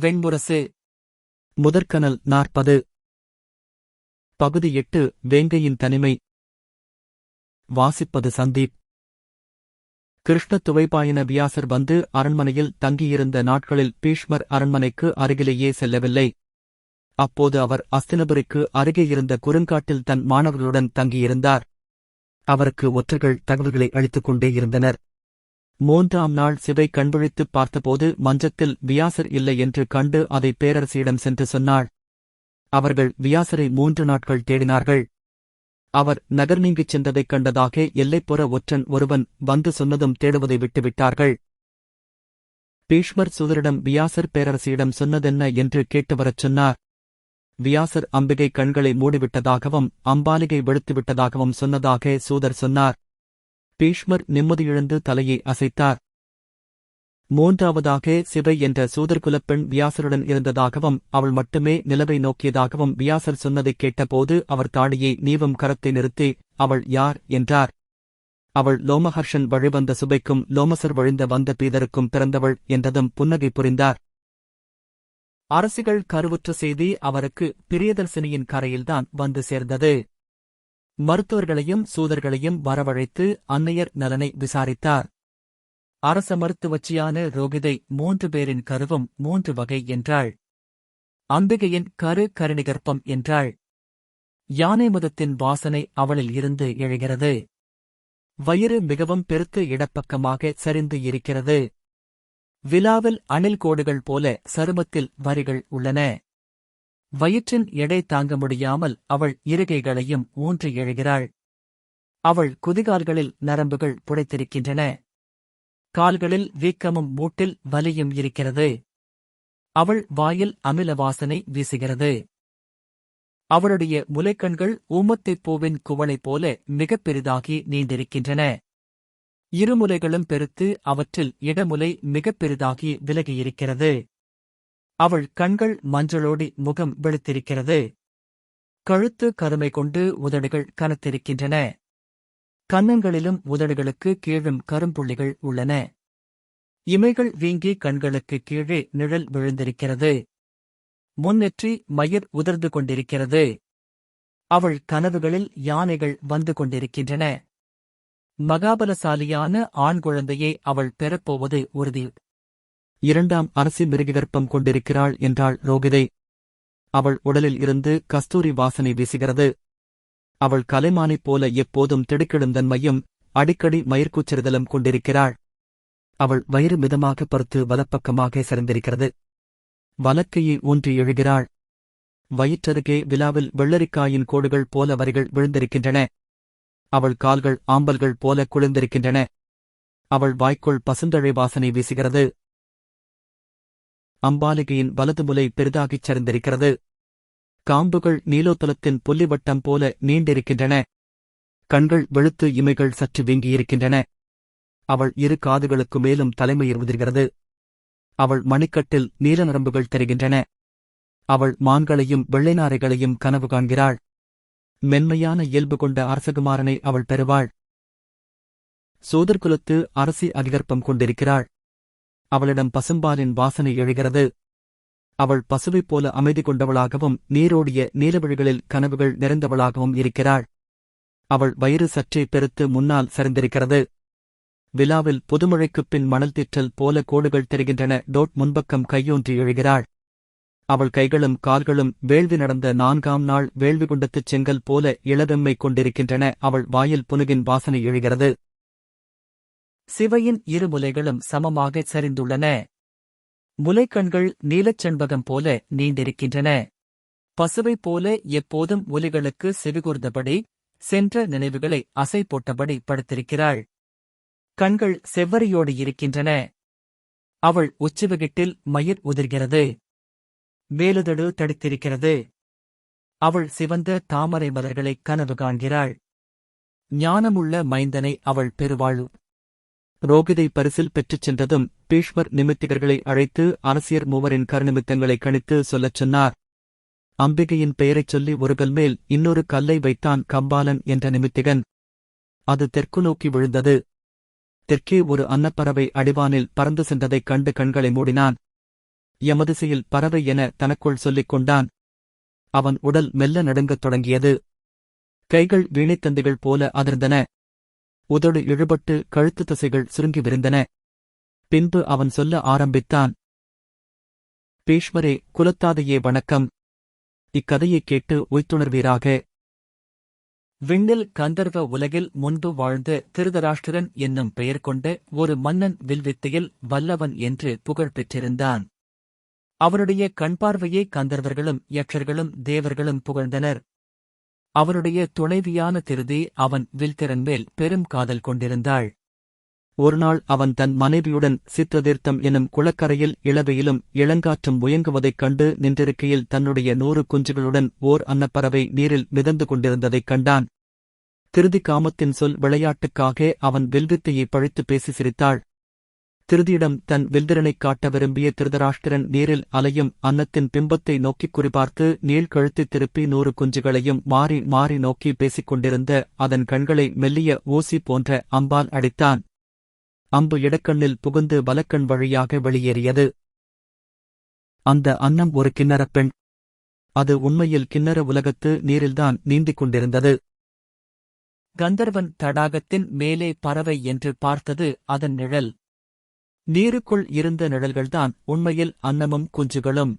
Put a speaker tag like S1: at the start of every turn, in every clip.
S1: வெண்முரசு.
S2: முதற்கனல் நாற்பது. பகுதி எட்டு வேங்கையின் தனிமை. வாசிப்பது சந்தீப். கிருஷ்ண துவைபாயின வியாசர் வந்து அரண்மனையில் தங்கியிருந்த நாட்களில் பீஷ்மர் அரண்மனைக்கு அருகிலேயே செல்லவில்லை. அப்போது அவர் அஸ்தினபுரிக்கு அருகே இருந்த குறுங்காட்டில் தன் மாணவர்களுடன் தங்கியிருந்தார். அவருக்கு ஒற்றர்கள் தகவல்களை அளித்துக் கொண்டே இருந்தனர். மூன்றாம் நாள் சிவை கண்விழித்துப் பார்த்தபோது மஞ்சத்தில் வியாசர் இல்லை என்று கண்டு அதை பேரரசியிடம் சென்று சொன்னாள். அவர்கள் வியாசரை மூன்று நாட்கள் தேடினார்கள். அவர் நகர் நீங்கிச் சென்றதைக் கண்டதாக எல்லைப்புற ஒற்றன் ஒருவன் வந்து சொன்னதும் தேடுவதை விட்டுவிட்டார்கள். பீஷ்மர் சூதரிடம் வியாசர் பேரரசியிடம் சொன்னதென்ன என்று கேட்டு வரச் சொன்னார். வியாசர் அம்பிகை கண்களை மூடிவிட்டதாகவும் அம்பாலிகை வெளுத்துவிட்டதாகவும் சொன்னதாக சூதர் சொன்னார். பீஷ்மர் நிம்மதியிழந்து தலையை அசைத்தார். மூன்றாவதாக சிவை என்ற சூதர்குலப் பெண் வியாசருடன் இருந்ததாகவும் அவள் மட்டுமே நிலவை நோக்கியதாகவும் வியாசர் சொன்னதைக் கேட்டபோது அவர் தாடியை நீவும் கரத்தை நிறுத்தி அவள் யார்? என்றார். அவள் லோமஹர்ஷன் வழிவந்த சுபைக்கும் லோமசர் வழிந்த வந்த பீதருக்கும் பிறந்தவள் என்றதும் புன்னகை புரிந்தார். அரசிகள் கருவுற்ற செய்தி அவருக்கு பிரியதர்சினியின் கரையில்தான் வந்து சேர்ந்தது. மருத்துவர்களையும் சூதர்களையும் வரவழைத்து அன்னையர் நலனை விசாரித்தார். அரச மருத்துவச்சியான ரோகிதை மூன்று பேரின் கருவும் மூன்று வகை என்றாள். அம்பிகையின் கரு கருணிகற்பம் என்றாள். யானை மதத்தின் வாசனை அவளில் இருந்து எழுகிறது. வயிறு மிகவும் பெருத்து இடப்பக்கமாக சரிந்து இருக்கிறது. விலாவில் அணில் கோடுகள் போல சருமத்தில் வரிகள் உள்ளன. வயிற்றின் எடை தாங்க முடியாமல் அவள் இருகைகளையும் ஊன்றி எழுகிறாள். அவள் குதிகால்களில் நரம்புகள் புடைத்திருக்கின்றன. கால்களில் வீக்கமும் மூட்டில் வலியும் இருக்கிறது. அவள் வாயில் அமில வாசனை வீசுகிறது. அவளுடைய முலைக்கண்கள் ஊமத்தைப் பூவின் குவளை போல மிகப் பெரிதாகி நீண்டிருக்கின்றன. இருமுலைகளும் பெருத்து அவற்றில் இடமுலை மிகப் பெரிதாகி விலகியிருக்கிறது. அவள் கண்கள் மஞ்சளோடி முகம் வெளுத்திருக்கிறது. கழுத்து கருமை கொண்டு உதடுகள் கனத்திருக்கின்றன. கன்னங்களிலும் உதடுகளுக்கு கீழும் கரும்புள்ளிகள் உள்ளன. இமைகள் வீங்கி கண்களுக்கு கீழே நிழல் விழுந்திருக்கிறது. முன்னெற்றி மயிர் உதர்ந்து கொண்டிருக்கிறது. அவள் கனவுகளில் யானைகள் வந்து கொண்டிருக்கின்றன. மகாபலசாலியான ஆண் குழந்தையை அவள் பெறப்போவது உறுதி இரண்டாம் அரசி மிருககற்பம் கொண்டிருக்கிறாள் என்றாள் ரோகிதை. அவள் உடலில் இருந்து கஸ்தூரி வாசனை வீசுகிறது. அவள் கலைமானைப் போல எப்போதும் திடுக்கிடுந்தன்மையும் அடிக்கடி மயிர்கூச்சரிதலும் கொண்டிருக்கிறாள். அவள் வயிறு மிதமாக பருத்து வலப்பக்கமாக சரிந்திருக்கிறது. வலக்கையை ஊன்றி எழுகிறாள். வயிற்றருகே விழாவில் வெள்ளரிக்காயின் கோடுகள் போல வரிகள் விழுந்திருக்கின்றன. அவள் கால்கள் ஆம்பல்கள் போல குளிர்ந்திருக்கின்றன. அவள் வாய்க்குள் பசுந்தழை வாசனை வீசுகிறது. அம்பாலிகையின் வலது முலை பெரிதாகிச் சரிந்திருக்கிறது. காம்புகள் நீலோத்தலத்தின் புள்ளிவட்டம் போல நீண்டிருக்கின்றன. கண்கள் வெளுத்து இமைகள் சற்று வீங்கியிருக்கின்றன. அவள் இரு காதுகளுக்கு மேலும் தலைமை உதிர்கிறது அவள் மணிக்கட்டில் நீல நரம்புகள் தெரிகின்றன. அவள் மான்களையும் வெள்ளைநாரைகளையும் கனவு காண்கிறாள். மென்மையான இயல்பு கொண்ட அரசகுமாரனை அவள் பெறுவாள். சோதர்குலத்து அரசி அதிகற்பம் கொண்டிருக்கிறாள். அவளிடம் பசும்பாலின் வாசனை எழுகிறது. அவள் பசுவைப் போல அமைதி கொண்டவளாகவும் நீரோடிய நீலவழிகளில் கனவுகள் நிறைந்தவளாகவும் இருக்கிறாள். அவள் வயிறு சற்றே பெருத்து முன்னால் சரிந்திருக்கிறது. விழாவில் புதுமழைக்குப் பின் மணல் திற்றல் போல கோடுகள் தெரிகின்றன. டோட் முன்பக்கம் கையோன்றி எழுகிறாள். அவள் கைகளும் கால்களும் வேள்வி நடந்த நான்காம் நாள் வேள்வி குண்டத்துச் செங்கல் போல இளவெம்மை கொண்டிருக்கின்றன. அவள் வாயில் புனுகின் வாசனை எழுகிறது. சிவையின் இரு முலைகளும் சமமாக சரிந்துள்ளன. முலைக்கண்கள் நீலச் செண்பகம் போல நீண்டிருக்கின்றன. பசுவைப் போல எப்போதும் ஒலிகளுக்கு செவிகூர்ந்தபடி சென்ற நினைவுகளை அசை போட்டபடி படுத்திருக்கிறாள். கண்கள் செவ்வரியோடு இருக்கின்றன. அவள் உச்சிவகிட்டில் மயிர் உதிர்கிறது. மேலுதடு தடித்திருக்கிறது. அவள் சிவந்த தாமரை மலர்களை கனவு காண்கிறாள். ஞானமுள்ள மைந்தனை அவள் பெறுவாள் ரோகிதை பரிசில் பெற்றுச் சென்றதும் பீஷ்மர் நிமித்திகர்களை அழைத்து அரசியர் மூவரின் கருநிமித்தங்களை கணித்து சொல்லச் சொன்னார். அம்பிகையின் பெயரைச் சொல்லி ஒரு கல் மேல் இன்னொரு கல்லை வைத்தான் கம்பாலன் என்ற நிமித்திகன். அது தெற்கு நோக்கி விழுந்தது. தெற்கே ஒரு அன்னப்பறவை அடிவானில் பறந்து சென்றதைக் கண்டு கண்களை மூடினான். எமதிசையில் பறவை என தனக்குள் சொல்லிக் கொண்டான். அவன் உடல் மெல்ல நடுங்கத் தொடங்கியது. கைகள் வீணைத்தந்துகள் போல அதிர்ந்தன. உதடு இழுபட்டு கழுத்து தசைகள் சுருங்கி விருந்தன. பின்பு அவன் சொல்ல ஆரம்பித்தான். பீஷ்மரே குலத்தாதையே வணக்கம். இக்கதையைக் கேட்டு உய்த்துணர்வீராக. விண்ணில் கந்தர்வ உலகில் முன்பு வாழ்ந்த திருதராஷ்டிரன் என்னும் பெயர் கொண்ட ஒரு மன்னன் வில்வித்தையில் வல்லவன் என்று புகழ் பெற்றிருந்தான். அவருடைய கண்பார்வையை கந்தர்வர்களும் யக்ஷர்களும் தேவர்களும் புகழ்ந்தனர். அவருடைய துணைவியான திருதி அவன் வில்திறன் மேல் பெரும் காதல் கொண்டிருந்தாள். ஒருநாள் அவன் தன் மனைவியுடன் சித்திரதீர்த்தம் எனும் குளக்கரையில் இளவையிலும் இளங்காற்றும் முயங்குவதைக் கண்டு நின்றிருக்கையில் தன்னுடைய நூறு குஞ்சுகளுடன் ஓர் அன்னப்பறவை நீரில் மிதந்து கொண்டிருந்ததைக் கண்டான். திருதி காமத்தின் சொல் விளையாட்டுக்காக அவன் வில்வித்தையை பழித்து பேசி சிரித்தாள். திருதியிடம் தன் வில்திறனைக் காட்ட விரும்பிய திருதராஷ்டிரன் நீரில் அலையும் அன்னத்தின் பிம்பத்தை நோக்கிக் குறிபார்த்து நீள் கழுத்தி திருப்பி நூறு குஞ்சுகளையும் மாறி மாறி நோக்கி பேசிக் கொண்டிருந்த அதன் கண்களை மெல்லிய ஊசி போன்ற அம்பால் அடித்தான். அம்பு இடக்கண்ணில் புகுந்து வலக்கண் வழியாக வெளியேறியது. அந்த அன்னம் ஒரு கிண்ணறப் பெண். அது உண்மையில் கிண்ணற உலகத்து நீரில்தான் நீந்திக் கொண்டிருந்தது. கந்தர்வன் தடாகத்தின் மேலே பறவை என்று பார்த்தது அதன் நிழல். நீருக்குள் இருந்த நிழல்கள்தான் உண்மையில் அன்னமும் குஞ்சுகளும்.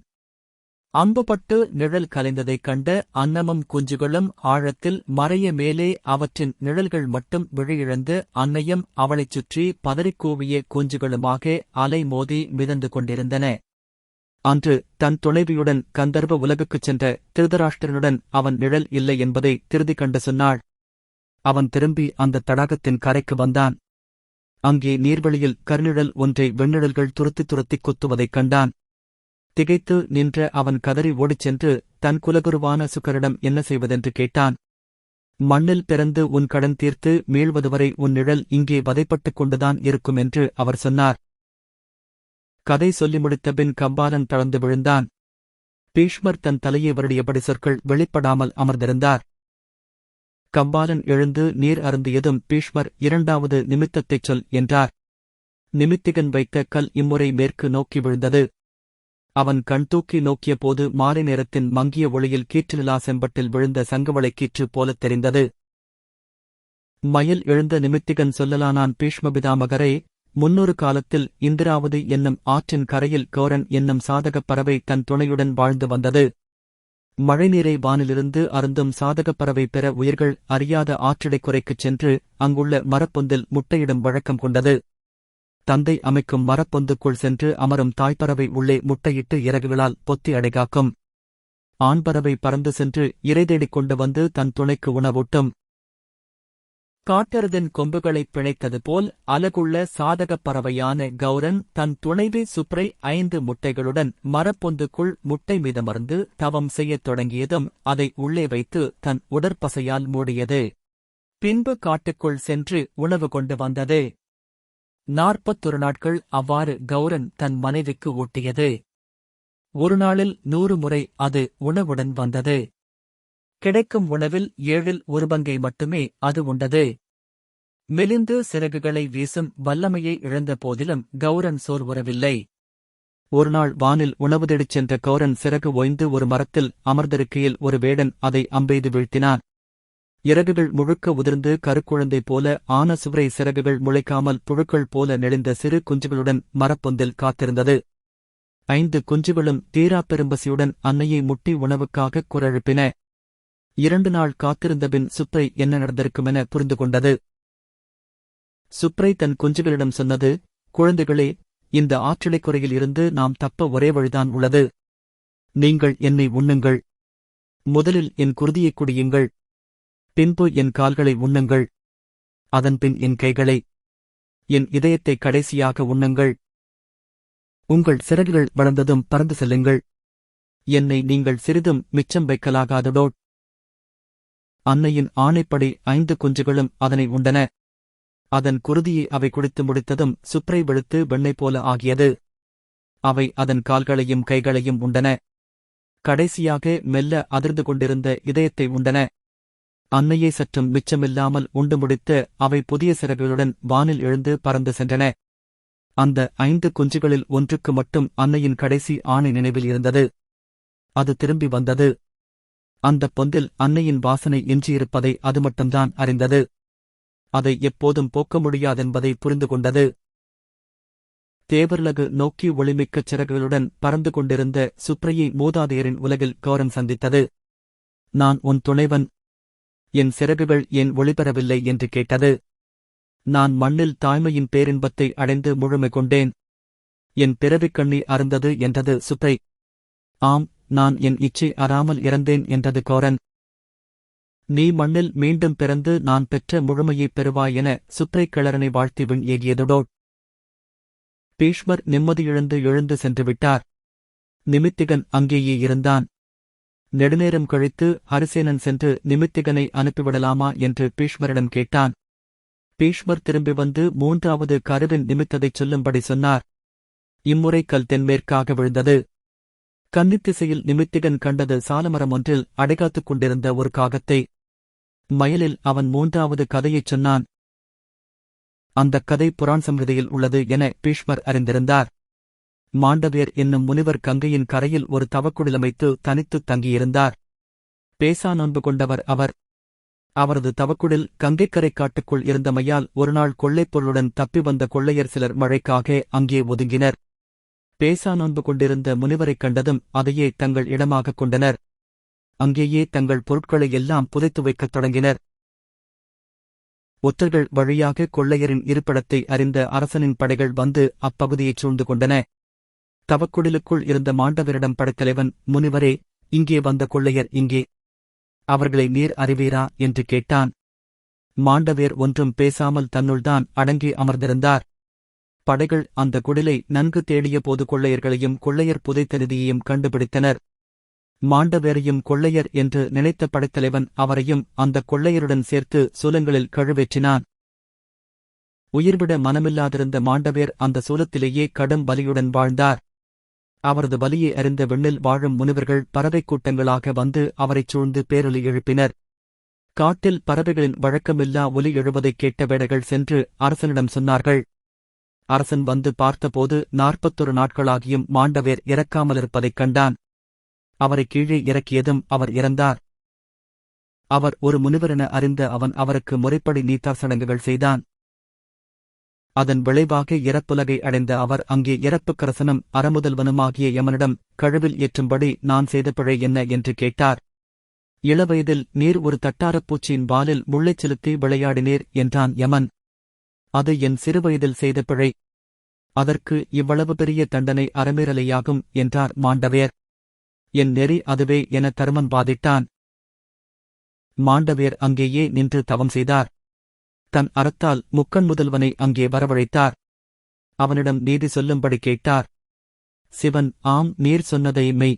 S2: அம்புபட்டு நிழல் கலைந்ததைக் கண்ட அன்னமும் குஞ்சுகளும் ஆழத்தில் மறைய மேலே அவற்றின் நிழல்கள் மட்டும் விழியிழந்து அன்னையும் அவளைச் சுற்றி பதறிக்கூவிய குஞ்சுகளுமாக அலை மோதி மிதந்து கொண்டிருந்தன. அன்று தன் துணைவியுடன் கந்தர்வ உலகுக்குச் சென்ற திருதராஷ்டிரனுடன் அவன் நிழல் இல்லை என்பதை திருதி கண்டு சொன்னாள். அவன் திரும்பி அந்த தடாகத்தின் கரைக்கு வந்தான். அங்கே நீர்வழியில் கருநிழல் ஒன்றை வெண்ணிழல்கள் துரத்தி துரத்திக் குத்துவதைக் கண்டான். திகைத்து நின்ற அவன் கதறி ஓடிச் சென்று தன் குலகுருவான சுக்கரிடம் என்ன செய்வதென்று கேட்டான். மண்ணில் பிறந்து உன் கடன் தீர்த்து மீள்வதுவரை உன் நிழல் இங்கே வதைப்பட்டுக் கொண்டுதான் இருக்கும் என்று அவர் சொன்னார். கதை சொல்லி முடித்தபின் கம்பாலன் தளர்ந்து விழுந்தான். பீஷ்மர் தன் தலையை வருடியபடி சொற்கள் வெளிப்படாமல் அமர்ந்திருந்தார். கம்பாலன் எழுந்து நீர் அருந்தியதும் பீஷ்மர் இரண்டாவது நிமித்தத்தைச் சொல் என்றார். நிமித்திகன் வைத்த கல் இம்முறை மேற்கு நோக்கி விழுந்தது. அவன் கண் தூக்கி நோக்கிய போது மாலை நேரத்தின் மங்கிய ஒளியில் கீற்றிலா செம்பட்டில் விழுந்த சங்கவளை கீற்று போலத் தெரிந்தது. மயில் எழுந்த நிமித்திகன் சொல்லலானான் பீஷ்மபிதாமகரே முன்னொரு காலத்தில் இந்திராவதி என்னும் ஆற்றின் கரையில் கோரன் என்னும் சாதகப் பறவை தன் துணையுடன் வாழ்ந்து வந்தது. மழைநீரை வானிலிருந்து அருந்தும் சாதகப் பறவை பெற உயிர்கள் அறியாத ஆற்றிடைக் குறைக்குச் சென்று அங்குள்ள மரப்பொந்தில் முட்டையிடும் வழக்கம் கொண்டது. தந்தை அமைக்கும் மரப்பொந்துக்குள் சென்று அமரும் தாய்ப்பறவை உள்ளே முட்டையிட்டு இறகுகளால் பொத்தி அடைகாக்கும். ஆண்பறவை பறந்து சென்று இறை தேடிக் கொண்டு வந்து தன் துணைக்கு உணவூட்டும். காட்டெருதின் கொம்புகளைப் பிணைத்தது போல் அலகுள்ள சாதகப் பறவையான கௌரன் தன் துணைவி சுப்ரை ஐந்து முட்டைகளுடன் மரப்பொந்துக்குள் முட்டை மீதமர்ந்து தவம் செய்யத் தொடங்கியதும் அதை உள்ளே வைத்து தன் உடற்பசையால் மூடியது. பின்பு காட்டுக்குள் சென்று உணவு கொண்டு வந்தது. நாற்பத்தொரு நாட்கள் அவ்வாறு கௌரன் தன் மனைவிக்கு ஊட்டியது. ஒரு நாளில் நூறு முறை அது உணவுடன் வந்தது. கிடைக்கும் உணவில் ஏழில் ஒரு பங்கை மட்டுமே அது உண்டது. மெலிந்து சிறகுகளை வீசும் வல்லமையை இழந்த போதிலும் கௌரன் சோர்வுறவில்லை ஒருநாள் வானில் உணவு தேடிச் சென்ற கௌரன் சிறகு ஒய்ந்து ஒரு மரத்தில் அமர்ந்திருக்கையில் ஒரு வேடன் அதை அம்பெய்து வீழ்த்தினான். இறகுகள் முழுக்க உதிர்ந்து கருக்குழந்தை போல ஆன சுவரை சிறகுகள் முளைக்காமல் புழுக்கள் போல நெளிந்த சிறு குஞ்சுகளுடன் மரப்பொந்தில் காத்திருந்தது. ஐந்து குஞ்சுகளும் தீரா பெரும்பசியுடன் அன்னையை முட்டி உணவுக்காக குரழுப்பின இரண்டு நாள் காத்திருந்தபின் சுப்பை என்ன நடந்திருக்குமென புரிந்து கொண்டது. சுப்ரை தன் குஞ்சுகளிடம் சொன்னது குழந்தைகளே இந்த ஆற்றிலைக்குறையில் இருந்து நாம் தப்ப ஒரே வழிதான் உள்ளது. நீங்கள் என்னை உண்ணுங்கள். முதலில் என் குருதியைக் குடியுங்கள். பின்பு என் கால்களை உண்ணுங்கள். அதன்பின் என் கைகளை என் இதயத்தை கடைசியாக உண்ணுங்கள். உங்கள் சிறகுகள் வளர்ந்ததும் பறந்து செல்லுங்கள். என்னை நீங்கள் சிறிதும் மிச்சம் வைக்கலாகாததோட் அன்னையின் ஆணைப்படி ஐந்து குஞ்சுகளும் அதனை உண்டன. அதன் குருதியை அவை குடித்து முடித்ததும் சுப்ரை வெளுத்து வெண்ணை போல ஆகியது. அவை அதன் கால்களையும் கைகளையும் உண்டன. கடைசியாக மெல்ல அதிர்ந்து கொண்டிருந்த இதயத்தை உண்டன. அன்னையை சற்றும் மிச்சமில்லாமல் உண்டு முடித்து அவை புதிய சிறகுகளுடன் வானில் எழுந்து பறந்து சென்றன. அந்த ஐந்து குஞ்சுகளில் ஒன்றுக்கு மட்டும் அன்னையின் கடைசி ஆணை நினைவில் இருந்தது. அது திரும்பி வந்தது. அந்தப் பொந்தில் அன்னையின் வாசனை எஞ்சியிருப்பதை அது மட்டும்தான் அறிந்தது. அதை எப்போதும் போக்க முடியாதென்பதை புரிந்து கொண்டது தேவர்லகு நோக்கி ஒளிமிக்க சிறகுகளுடன் பறந்து கொண்டிருந்த சுப்ரையை மூதாதையரின் உலகில் கௌரம் சந்தித்தது. நான் உன் துணைவன். என் சிறகுகள் ஏன் ஒளிபெறவில்லை? என்று கேட்டது. நான் மண்ணில் தாய்மையின் பேரின்பத்தை அடைந்து முழுமை கொண்டேன். என் பிறவிக் கண்ணி அருந்தது என்றது சுப்ரை. ஆம் நான் என் இச்சை அறாமல் இறந்தேன் என்றது கோரன். நீ மண்ணில் மீண்டும் பிறந்து நான் பெற்ற முழுமையைப் பெறுவாய் என சுப்ரை கிளறனை வாழ்த்தி விண் ஏகியதுடோ பீஷ்மர் நிம்மதியிழந்து எழுந்து சென்று விட்டார். நிமித்திகன் அங்கேயே இருந்தான். நெடுநேரம் கழித்து ஹரிசேனன் சென்று நிமித்திகனை அனுப்பிவிடலாமா என்று பீஷ்மரிடம் கேட்டான். பீஷ்மர் திரும்பி வந்து மூன்றாவது கருவின் நிமித்ததைச் சொல்லும்படி சொன்னார். இம்முறை கல் தென்மேற்காக விழுந்தது. கன்னித்திசையில் நிமித்திகன் கண்டது சாலமரம் ஒன்றில் அடைகாத்துக் கொண்டிருந்த ஒரு காகத்தை மயலில் அவன் மூன்றாவது கதையைச் சொன்னான். அந்தக் கதை புராண் சம்ஹிதையில் உள்ளது என பீஷ்மர் அறிந்திருந்தார். மாண்டவியர் என்னும் முனிவர் கங்கையின் கரையில் ஒரு தவக்குடிலமைத்து தனித்துத் தங்கியிருந்தார். பேசா நோன்பு கொண்டவர் அவர். அவரது தவக்குடில் கங்கைக்கரை காட்டுக்குள் இருந்தமையால் ஒருநாள் கொள்ளைப் பொருளுடன் தப்பி வந்த கொள்ளையர் சிலர் மழைக்காக அங்கே ஒதுங்கினர். பேசா நோன்பு கொண்டிருந்த முனிவரைக் கண்டதும் அதையே தங்கள் இடமாகக் கொண்டனர். அங்கேயே தங்கள் பொருட்களை எல்லாம் புதைத்து வைக்கத் தொடங்கினர். ஒற்றர்கள் வழியாக கொள்ளையரின் இருப்பிடத்தை அறிந்த அரசனின் படைகள் வந்து அப்பகுதியைச் சூழ்ந்து கொண்டன. தவக்குடிலுக்குள் இருந்த மாண்டவரிடம் படைத்தலைவன் முனிவரே இங்கே வந்த கொள்ளையர் இங்கே. அவர்களை நீர் அறிவீரா? என்று கேட்டான். மாண்டவேர் ஒன்றும் பேசாமல் தன்னுள்தான் அடங்கி அமர்ந்திருந்தார். படைகள் அந்த குடிலை நன்கு தேடிய போது கொள்ளையர்களையும் கொள்ளையர் புதைத்த நிதியையும் கண்டுபிடித்தனர். மாண்டவேரையும் கொள்ளையர் என்று நினைத்த படைத்தலைவன் அவரையும் அந்த கொள்ளையருடன் சேர்த்து சூலங்களில் கழுவேற்றினான். உயிர்விட மனமில்லாதிருந்த மாண்டவேர் அந்த சூலத்திலேயே கடும் வலியுடன் வாழ்ந்தார். அவரது வலியை அறிந்த விண்ணில் வாழும் முனிவர்கள் பறவைக் கூட்டங்களாக வந்து அவரைச் சூழ்ந்து பேரொலி எழுப்பினர். காட்டில் பறவைகளின் வழக்கமில்லா ஒலி எழுவதைக் கேட்ட வேடைகள் சென்று அரசனிடம் சொன்னார்கள். அரசன் வந்து பார்த்தபோது நாற்பத்தொரு நாட்களாகியும் மாண்டவேர் இறக்காமலிருப்பதைக் கண்டான். அவரை கீழே இறக்கியதும் அவர் இறந்தார். அவர் ஒரு முனிவரென அறிந்த அவன் அவருக்கு முறைப்படி நீத்தா சடங்குகள் செய்தான். அதன் விளைவாக இறப்புலகை அடைந்த அவர் அங்கே இறப்புக்கரசனும் அறமுதல்வனுமாகிய யமனிடம் கழுவில் ஏற்றும்படி நான் செய்த பிழை என்ன? என்று கேட்டார். இளவயதில் நீர் ஒரு தட்டாரப் பூச்சியின் வாலில் முள்ளைச் செலுத்தி விளையாடினீர் என்றான் யமன். அது என் சிறுவயதில் செய்த பிழை. அதற்கு இவ்வளவு பெரிய தண்டனை அறமீறலையாகும் என்றார் மாண்டவேர். என் நெறி அதுவே என தருமன் வாதிட்டான். மாண்டவேர் அங்கேயே நின்று தவம் செய்தார். தன் அறத்தால் முக்கன் முதல்வனை அங்கே வரவழைத்தார். அவனிடம் நீதி சொல்லும்படி கேட்டார். சிவன் ஆம் நீர் சொன்னதை மெய்.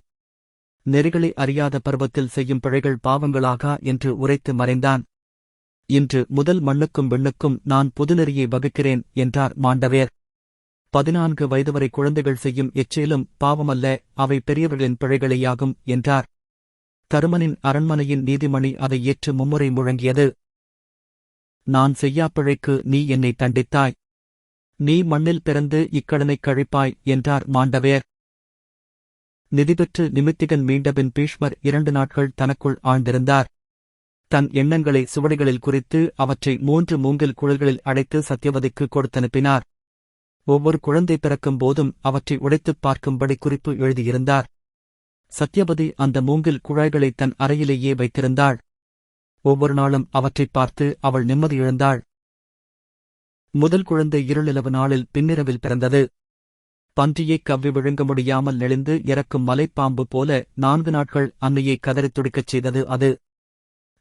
S2: நெறிகளை அறியாத பருவத்தில் செய்யும் பிழைகள் பாவங்களாகா? என்று உரைத்து மறைந்தான். இன்று முதல் மண்ணுக்கும் விண்ணுக்கும் நான் புதுநெறியை வகுக்கிறேன் என்றார் மாண்டவேர். பதினான்கு வயது வரை குழந்தைகள் செய்யும் எச்சேலும் பாவமல்ல அவை பெரியவர்களின் பிழைகளேயாகும் என்றார். தருமனின் அரண்மனையின் நீதிமணி அதை ஏற்று மும்முறை முழங்கியது. நான் செய்யாப்பிழைக்கு நீ என்னை தண்டித்தாய். நீ மண்ணில் பிறந்து இக்கடனைக் கழிப்பாய் என்றார் மாண்டவேர். நிதிபெற்று நிமித்திகன் மீண்டபின் பீஷ்மர் இரண்டு நாட்கள் தனக்குள் ஆழ்ந்திருந்தார். தன் எண்ணங்களை சுவடிகளில் குறித்து அவற்றை மூன்று மூங்கில் குழல்களில் அடைத்து சத்தியவதிக்கு கொடுத்தனுப்பினார். ஒவ்வொரு குழந்தை பிறக்கும் போதும் அவற்றை உடைத்துப் பார்க்கும்படி குறிப்பு எழுதியிருந்தார். சத்யபதி அந்த மூங்கில் குழாய்களை தன் அறையிலேயே வைத்திருந்தாள். ஒவ்வொரு நாளும் அவற்றைப் பார்த்து அவள் நிம்மதியிழந்தாள் முதல் குழந்தை இருளிலவு நாளில் பின்னிரவில் பிறந்தது. பன்றியைக் கவ்வி விழுங்க முடியாமல் நெளிந்து இறக்கும் மலைப்பாம்பு போல நான்கு நாட்கள் அன்னையை கதறித் துடிக்கச் செய்தது அது.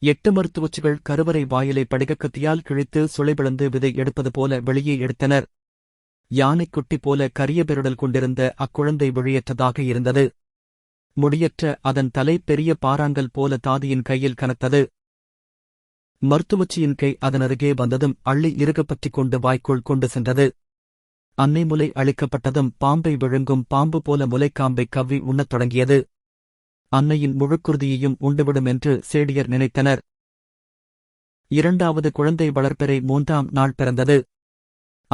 S2: எட்டு மருத்துவச்சிகள் கருவறை வாயிலை படிகக்கத்தியால் கிழித்து சுளைபிளந்து விதை எடுப்பது போல வெளியே எடுத்தனர். யானைக்குட்டி போல கரிய பெருடல் கொண்டிருந்த அக்குழந்தை விழியற்றதாக இருந்தது. முடியற்ற அதன் தலை பெரிய பாறாங்கல் போல தாதியின் கையில் கனத்தது. மருத்துவச்சியின் கை அதனருகே வந்ததும் அள்ளி இறுகப் பற்றிக் கொண்டு வாய்க்குள் கொண்டு சென்றது. அன்னை முலை அழிக்கப்பட்டதும் பாம்பை விழுங்கும் பாம்பு போல முலைக்காம்பை கவ்வி உண்ணத் தொடங்கியது. அன்னையின் முழுக்குருதியையும் உண்டுவிடும் என்று சேடியர் நினைத்தனர். இரண்டாவது குழந்தை வளர்ப்பெறை மூன்றாம் நாள் பிறந்தது.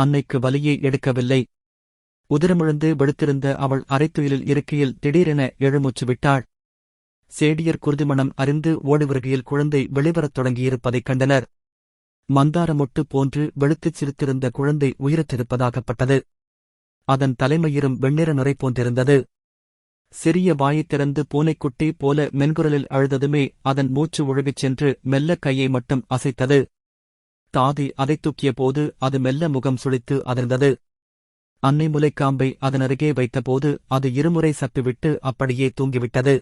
S2: அன்னைக்கு வலியை எடுக்கவில்லை. உதிரமிழந்து வெளுத்திருந்த அவள் அரைத்துயிலில் இருக்கையில் திடீரென எழுமூச்சு விட்டாள். சேடியர் குருதிமணம் அறிந்து ஓடி வருகையில் குழந்தை வெளிவரத் தொடங்கியிருப்பதைக் கண்டனர். மந்தாரமொட்டு போன்று வெளுத்துச் சிரித்திருந்த குழந்தை உயிரற்றிருப்பதாகப்பட்டது அதன் தலைமயிரும் வெண்ணிற நுரை போன்றிருந்தது. சிறிய வாயைத் திறந்து பூனைக்குட்டி போல மென்குரலில் அழுததுமே அதன் மூச்சு ஒழுகிச் சென்று மெல்ல கையை மட்டும் அசைத்தது. தாதி அதைத் தூக்கிய போது அது மெல்ல முகம் சுளித்து அதிர்ந்தது. அன்னை முலைக்காம்பை அதனருகே வைத்தபோது அது இருமுறை சப்பிவிட்டு அப்படியே தூங்கிவிட்டது.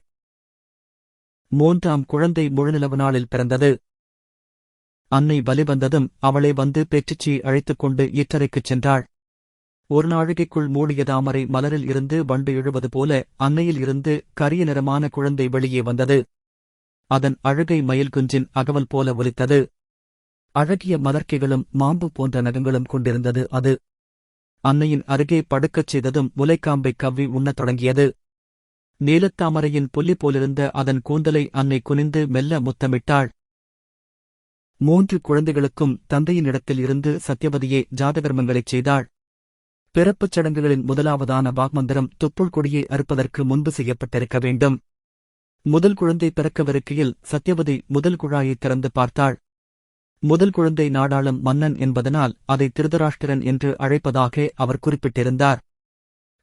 S2: மூன்றாம் குழந்தை முழுநிலவு நாளில் பிறந்தது. அன்னை வலி வந்ததும் அவளை வந்து பெற்றுச்சி அழைத்துக் கொண்டு ஈற்றறைக்குச் சென்றாள். ஒரு நாழிகைக்குள் மூடிய தாமரை மலரில் இருந்து வண்டு எழுவது போல அன்னையில் இருந்து கரிய நிறமான குழந்தை வெளியே வந்தது. அதன் அழுகை மயில் குஞ்சின் அகவல் போல ஒலித்தது. அழகிய மலர்க்கைகளும் மாம்பு போன்ற நகங்களும் கொண்டிருந்தது அது. அன்னையின் அருகே படுக்கச் செய்ததும் முலைக்காம்பை கவ்வி உண்ணத் தொடங்கியது. நீலத்தாமரையின் புள்ளி போலிருந்த அதன் கூந்தலை அன்னை குனிந்து மெல்ல முத்தமிட்டாள். மூன்று குழந்தைகளுக்கும் தந்தையினிடத்தில் இருந்து சத்யவதியே ஜாதகர்மங்களைச் செய்தாள். பிறப்புச் சடங்குகளின் முதலாவதான வாக்மந்திரம் துப்புள் கொடியை அறுப்பதற்கு முன்பு செய்யப்பட்டிருக்க வேண்டும். முதல் குழந்தை பிறக்கவிருக்கையில் சத்யவதி முதல் குழாயை திறந்து பார்த்தாள். முதல் குழந்தை நாடாளும் மன்னன் என்பதனால் அதை திருதராஷ்டிரன் என்று அழைப்பதாக அவர் குறிப்பிட்டிருந்தார்.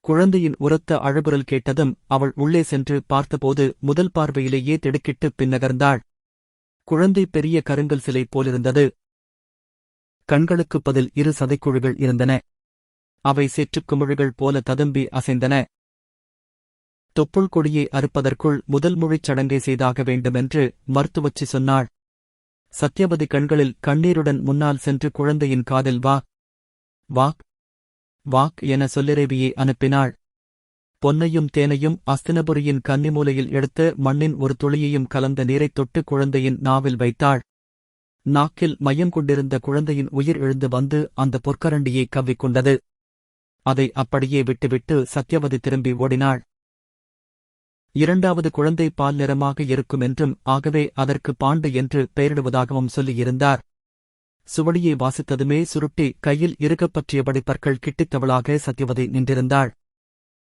S2: குழந்தையின் உரத்த அழகுரல் கேட்டதும் அவள் உள்ளே சென்று பார்த்தபோது முதல் பார்வையிலேயே திடுக்கிட்டு பின்னகர்ந்தாள். குழந்தை பெரிய கருங்கல் சிலை போலிருந்தது. கண்களுக்குப் பதில் இரு சதைக்குழுகள் இருந்தன. அவை செற்றுக்குமிழ்கள் போல ததும்பி அசைந்தன. தொப்புள் கொடியை அறுப்பதற்குள் முதல் மொழிச் சடங்கை செய்தாக வேண்டுமென்று மருத்துவச்சி சொன்னாள். சத்யவதி கண்களில் கண்ணீருடன் முன்னால் சென்று குழந்தையின் காதில் வா. வாக். வாக் என சொல்லிரேவியை அனுப்பினாள். பொன்னையும் தேனையும் அஸ்தினபுரியின் கன்னிமூலையில் எடுத்து மண்ணின் ஒரு துளியையும் கலந்த நீரைத் தொட்டு குழந்தையின் நாவில் வைத்தாள். நாக்கில் மையம் கொண்டிருந்த குழந்தையின் உயிர் எழுந்து வந்து அந்த பொற்கரண்டியை கவ்விக்கொண்டது. அதை அப்படியே விட்டுவிட்டு சத்யவதி திரும்பி ஓடினாள். இரண்டாவது குழந்தை பால் நிறமாக இருக்கும் என்றும் ஆகவே அதற்கு பாண்டு என்று பெயரிடுவதாகவும் சொல்லியிருந்தார். சுவடியை வாசித்ததுமே சுருட்டி கையில் இருகப்பற்றியபடி பற்கள் கிட்டித்தவளாக சத்யவதி நின்றிருந்தாள்.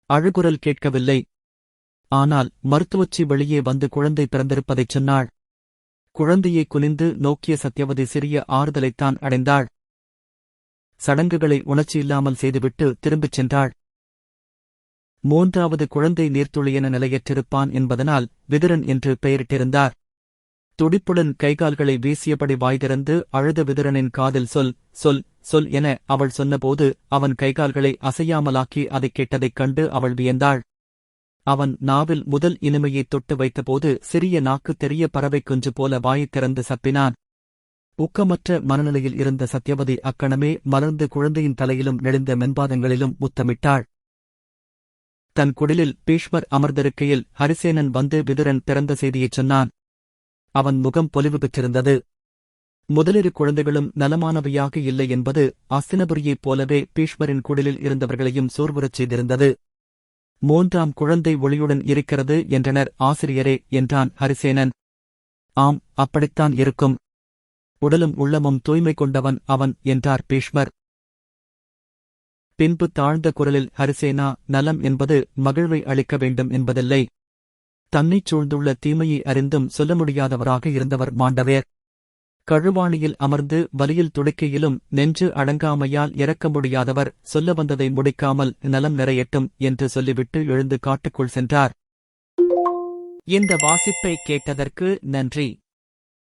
S2: அழுகுரல் கேட்கவில்லை. ஆனால் மருத்துவச்சி வெளியே வந்து குழந்தை பிறந்திருப்பதைச் சொன்னாள். குழந்தையை குனிந்து நோக்கிய சத்தியவதி சிறிய ஆறுதலைத்தான் அடைந்தாள். சடங்குகளை உணர்ச்சியில்லாமல் செய்துவிட்டு திரும்பிச் சென்றாள். மூன்றாவது குழந்தை நீர்த்துளியென நிலையற்றிருப்பான் என்பதனால் விதிரன் என்று பெயரிட்டிருந்தார். துடிப்புடன் கைகால்களை வீசியபடி வாய் திறந்து அழுத விதிரனின் காதில் சொல் சொல் சொல் என அவள் சொன்னபோது அவன் கைகால்களை அசையாமலாக்கி அதைக் கேட்டதைக் கண்டு அவள் வியந்தாள். அவன் நாவில் முதல் இனிமையைத் தொட்டு வைத்தபோது சிறிய நாக்கு தெரிய பறவை குஞ்சு போல வாயைத் திறந்து சப்பினான். ஊக்கமற்ற மனநிலையில் இருந்த சத்யவதி அக்கணமே மலர்ந்து குழந்தையின் தலையிலும் நெளிந்த மென்பாதங்களிலும் முத்தமிட்டாள். தன் குடிலில் பீஷ்மர் அமர்ந்திருக்கையில் ஹரிசேனன் வந்து விதுரன் பிறந்த செய்தியைச் சொன்னான். அவன் முகம் பொலிவு பெற்றிருந்தது. முதலிரு குழந்தைகளும் நலமானவையாக இல்லை என்பது அஸ்தினபுரியைப் போலவே பீஷ்மரின் குடிலில் இருந்தவர்களையும் சோர்வுறச் செய்திருந்தது. மூன்றாம் குழந்தை ஒளியுடன் இருக்கிறது என்றனர் ஆசிரியரே என்றான் ஹரிசேனன். ஆம் அப்படித்தான் இருக்கும். உடலும் உள்ளமும் தூய்மை கொண்டவன் அவன் என்றார் பீஷ்மர். பின்பு தாழ்ந்த குரலில் ஹரிசேனா நலம் என்பது மகிழ்வை அளிக்க வேண்டும் என்பதில்லை. தன்னைச் சூழ்ந்துள்ள தீமையை அறிந்தும் சொல்ல முடியாதவராக இருந்தவர் மாண்டவேர். கழுவாணியில் அமர்ந்து வலியில் துடைக்கையிலும் நெஞ்சு அடங்காமையால் இறக்க முடியாதவர் சொல்ல வந்ததை முடிக்காமல் நலம் நிறையட்டும் என்று சொல்லிவிட்டு எழுந்து காட்டுக்குள் சென்றார். இந்த வாசிப்பை கேட்டதற்கு நன்றி.